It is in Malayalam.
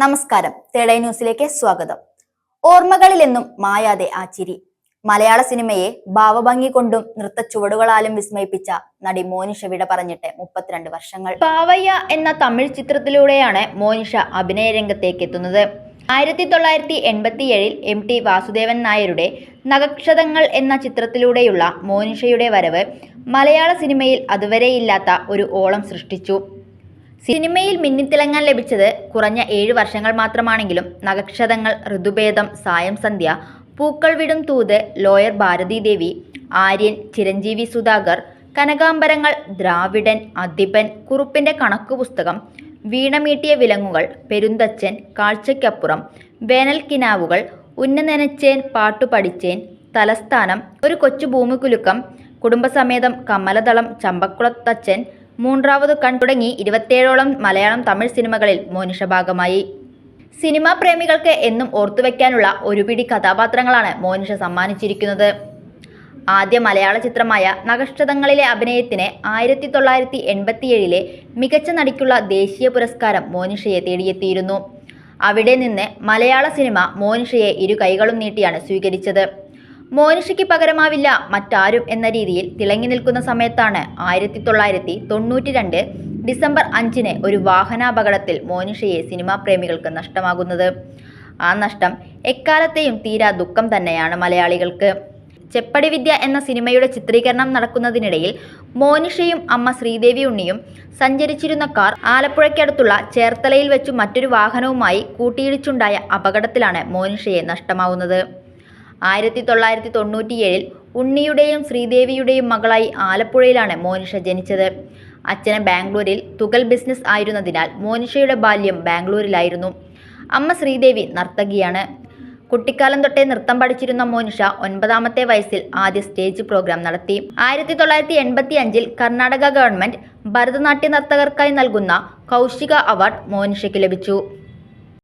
നമസ്കാരം. തേടൈ ന്യൂസിലേക്ക് സ്വാഗതം. ഓർമ്മകളിലെന്നും മായാതെ ആ ചിരി. മലയാള സിനിമയെ ഭാവഭംഗി കൊണ്ടും നൃത്ത ചുവടുകളാലും വിസ്മയിപ്പിച്ച നടി മോനിഷ വിട പറഞ്ഞിട്ട് മുപ്പത്തിരണ്ട് വർഷങ്ങൾ. പാവയ്യ എന്ന തമിഴ് ചിത്രത്തിലൂടെയാണ് മോനിഷ അഭിനയ രംഗത്തേക്ക് എത്തുന്നത്. ആയിരത്തി തൊള്ളായിരത്തി എൺപത്തിയേഴിൽ എം ടി വാസുദേവൻ നായരുടെ നഗക്ഷതങ്ങൾ എന്ന ചിത്രത്തിലൂടെയുള്ള മോനിഷയുടെ വരവ് മലയാള സിനിമയിൽ അതുവരെയില്ലാത്ത ഒരു ഓളം സൃഷ്ടിച്ചു. സിനിമയിൽ മിന്നിത്തിളങ്ങാൻ ലഭിച്ചത് കുറഞ്ഞ ഏഴ് വർഷങ്ങൾ മാത്രമാണെങ്കിലും നഗക്ഷതങ്ങൾ ഋതുഭേദം സായം സന്ധ്യ പൂക്കൾ വിടും തൂത് ലോയർ ഭാരതീദേവി ആര്യൻ ചിരഞ്ജീവി സുധാകർ കനകാംബരങ്ങൾ ദ്രാവിഡൻ അധിപൻ കുറുപ്പിന്റെ കണക്ക് പുസ്തകം വീണമീട്ടിയ വിലങ്ങുകൾ പെരുന്തച്ചൻ കാഴ്ചയ്ക്കപ്പുറം വേനൽ കിനാവുകൾ ഉന്നനനച്ചേൻ പാട്ടു തലസ്ഥാനം ഒരു കൊച്ചു ഭൂമികുലുക്കം കുടുംബസമേതം കമലദളം ചമ്പക്കുളത്തച്ഛൻ മൂന്നാവത് കൺ തുടങ്ങി ഇരുപത്തിയേഴോളം മലയാളം തമിഴ് സിനിമകളിൽ മോനിഷ ഭാഗമായി. സിനിമാ പ്രേമികൾക്ക് എന്നും ഓർത്തുവെക്കാനുള്ള ഒരു പിടി കഥാപാത്രങ്ങളാണ് മോനിഷ സമ്മാനിച്ചിരിക്കുന്നത്. ആദ്യ മലയാള ചിത്രമായ നഗഷ്ടതങ്ങളിലെ അഭിനയത്തിന് ആയിരത്തി തൊള്ളായിരത്തി എൺപത്തിയേഴിലെ മികച്ച നടിക്കുള്ള ദേശീയ പുരസ്കാരം മോനിഷയെ തേടിയെത്തിയിരുന്നു. അവിടെ നിന്ന് മലയാള സിനിമ മോനിഷയെ ഇരു കൈകളും നീട്ടിയാണ് സ്വീകരിച്ചത്. മോനിഷയ്ക്ക് പകരമാവില്ല മറ്റാരും എന്ന രീതിയിൽ തിളങ്ങി നിൽക്കുന്ന സമയത്താണ് ആയിരത്തി തൊള്ളായിരത്തി തൊണ്ണൂറ്റി രണ്ട് ഡിസംബർ അഞ്ചിന് ഒരു വാഹനാപകടത്തിൽ മോനിഷയെ സിനിമാ പ്രേമികൾക്ക് നഷ്ടമാകുന്നത്. ആ നഷ്ടം എക്കാലത്തെയും തീരാ ദുഃഖം തന്നെയാണ് മലയാളികൾക്ക്. ചെപ്പടി വിദ്യ എന്ന സിനിമയുടെ ചിത്രീകരണം നടക്കുന്നതിനിടയിൽ മോനിഷയും അമ്മ ശ്രീദേവി ഉണ്ണിയും സഞ്ചരിച്ചിരുന്ന കാർ ആലപ്പുഴയ്ക്കടുത്തുള്ള ചേർത്തലയിൽ വെച്ചു മറ്റൊരു വാഹനവുമായി കൂട്ടിയിടിച്ചുണ്ടായ അപകടത്തിലാണ് മോനിഷയെ നഷ്ടമാവുന്നത്. ആയിരത്തി തൊള്ളായിരത്തി തൊണ്ണൂറ്റിയേഴിൽ ഉണ്ണിയുടെയും ശ്രീദേവിയുടെയും മകളായി ആലപ്പുഴയിലാണ് മോനിഷ ജനിച്ചത്. അച്ഛന് ബാംഗ്ലൂരിൽ തുകൽ ബിസിനസ് ആയിരുന്നതിനാൽ മോനിഷയുടെ ബാല്യം ബാംഗ്ലൂരിലായിരുന്നു. അമ്മ ശ്രീദേവി നർത്തകിയാണ്. കുട്ടിക്കാലം തൊട്ടേ നൃത്തം പഠിച്ചിരുന്ന മോനിഷ ഒൻപതാമത്തെ വയസ്സിൽ ആദ്യ സ്റ്റേജ് പ്രോഗ്രാം നടത്തി. ആയിരത്തി തൊള്ളായിരത്തി എൺപത്തി അഞ്ചിൽ കർണാടക ഗവൺമെന്റ് ഭരതനാട്യ നർത്തകർക്കായി നൽകുന്ന കൗശിക അവാർഡ് മോനിഷയ്ക്ക് ലഭിച്ചു.